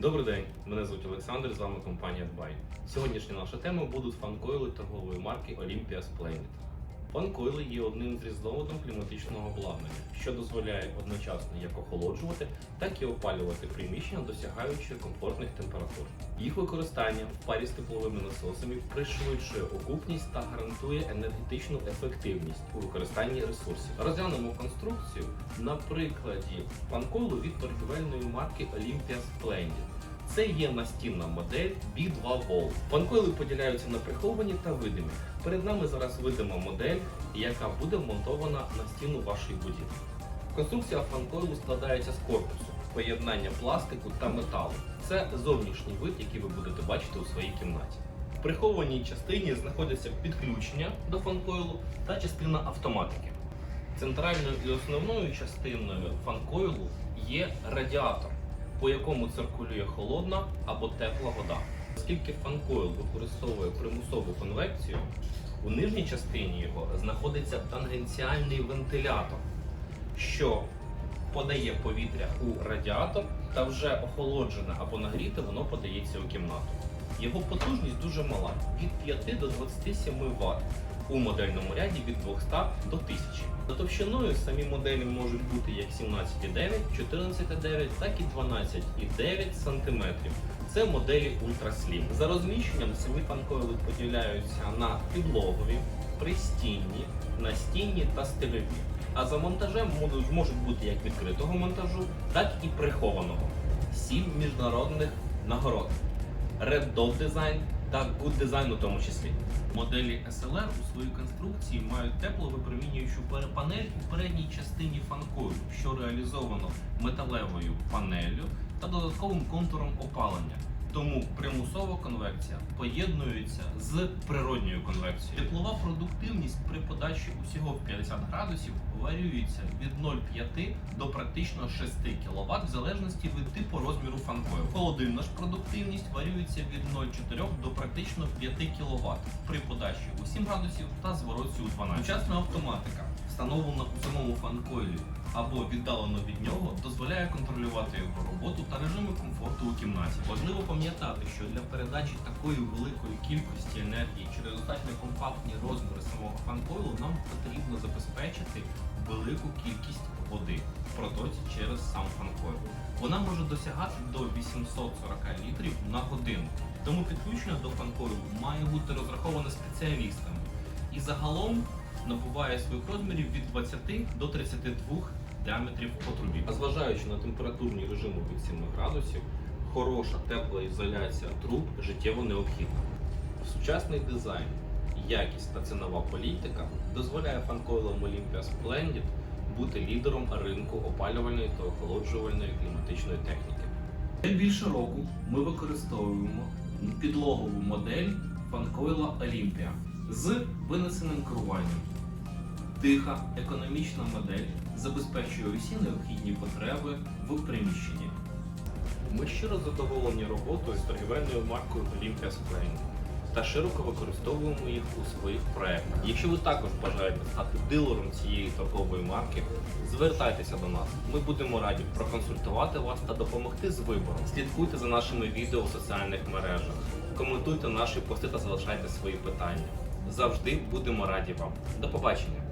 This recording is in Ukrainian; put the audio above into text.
Добрий день, мене звуть Олександр, з вами компанія Dbay. Сьогоднішня наша тема будуть фанкойли торгової марки Olympia Splendid. Фанкойли є одним з різновидом кліматичного обладнання, що дозволяє одночасно як охолоджувати, так і опалювати приміщення, досягаючи комфортних температур. Їх використання в парі з тепловими насосами пришвидшує окупність та гарантує енергетичну ефективність у використанні ресурсів. Розглянемо конструкцію на прикладі фанкойлу від торгівельної марки Olympia Splendid. Це є настінна модель B2 Volt. Фанкойли поділяються на приховані та видимі. Перед нами зараз видима модель, яка буде вмонтована на стіну вашої будівлі. Конструкція фанкойлу складається з корпусу, поєднання пластику та металу. Це зовнішній вид, який ви будете бачити у своїй кімнаті. В прихованій частині знаходиться підключення до фанкойлу та частина автоматики. Центральною і основною частиною фанкойлу є радіатор, по якому циркулює холодна або тепла вода. Оскільки фанкойл використовує примусову конвекцію, у нижній частині його знаходиться тангенціальний вентилятор, що подає повітря у радіатор та вже охолоджене або нагріте воно подається у кімнату. Його потужність дуже мала від 5 до 27 Вт. У модельному ряді від 200 до 1000. За товщиною самі моделі можуть бути як 17,9, 14,9, так і 12,9 см. Це моделі Slim. За розміщенням самі фанкойли поділяються на підлогові, пристінні, настінні та стильові. А за монтажем можуть бути як відкритого монтажу, так і прихованого. Сім міжнародних нагород. Red Dot Design та Good Design у тому числі. Моделі SLR у своїй конструкції мають тепловипромінюючу панель у передній частині фанкою, що реалізовано металевою панеллю та додатковим контуром опалення. Тому примусова конвекція поєднується з природньою конвекцією. Теплова продуктивність при подачі усього в 50 градусів варіюється від 0,5 до практично 6 кВт в залежності від типу розміру фанкою. Холодильна ж продуктивність варіюється від 0,4 до практично 5 кВт при подачі у 7 градусів та зворотці у 12. Сучасна автоматика, встановлена у самому фанкойлі або віддалено від нього, контролювати його роботу та режими комфорту у кімнаті. Важливо пам'ятати, що для передачі такої великої кількості енергії через достатньо компактні розміри самого фанкойлу нам потрібно забезпечити велику кількість води в протоці через сам фанкойл. Вона може досягати до 840 літрів на годину. Тому підключення до фанкойлу має бути розраховане спеціалістами. І загалом набуває своїх розмірів від 20 до 32 діаметрів по трубі. А зважаючи на температурні режими від 7 градусів, хороша тепла ізоляція труб життєво необхідна. Сучасний дизайн, якість та цінова політика дозволяє фанкойлам Olympia Splendid бути лідером ринку опалювальної та охолоджувальної кліматичної техніки. Більше року ми використовуємо підлогову модель фанкойла Olympia з винесеним керуванням. Тиха, економічна модель забезпечує усі необхідні потреби в приміщенні. Ми щиро задоволені роботою з торгівельною маркою Olympia Splendid та широко використовуємо їх у своїх проектах. Якщо ви також бажаєте стати дилером цієї торгової марки, звертайтеся до нас. Ми будемо раді проконсультувати вас та допомогти з вибором. Слідкуйте за нашими відео в соціальних мережах, коментуйте наші пости та залишайте свої питання. Завжди будемо раді вам. До побачення!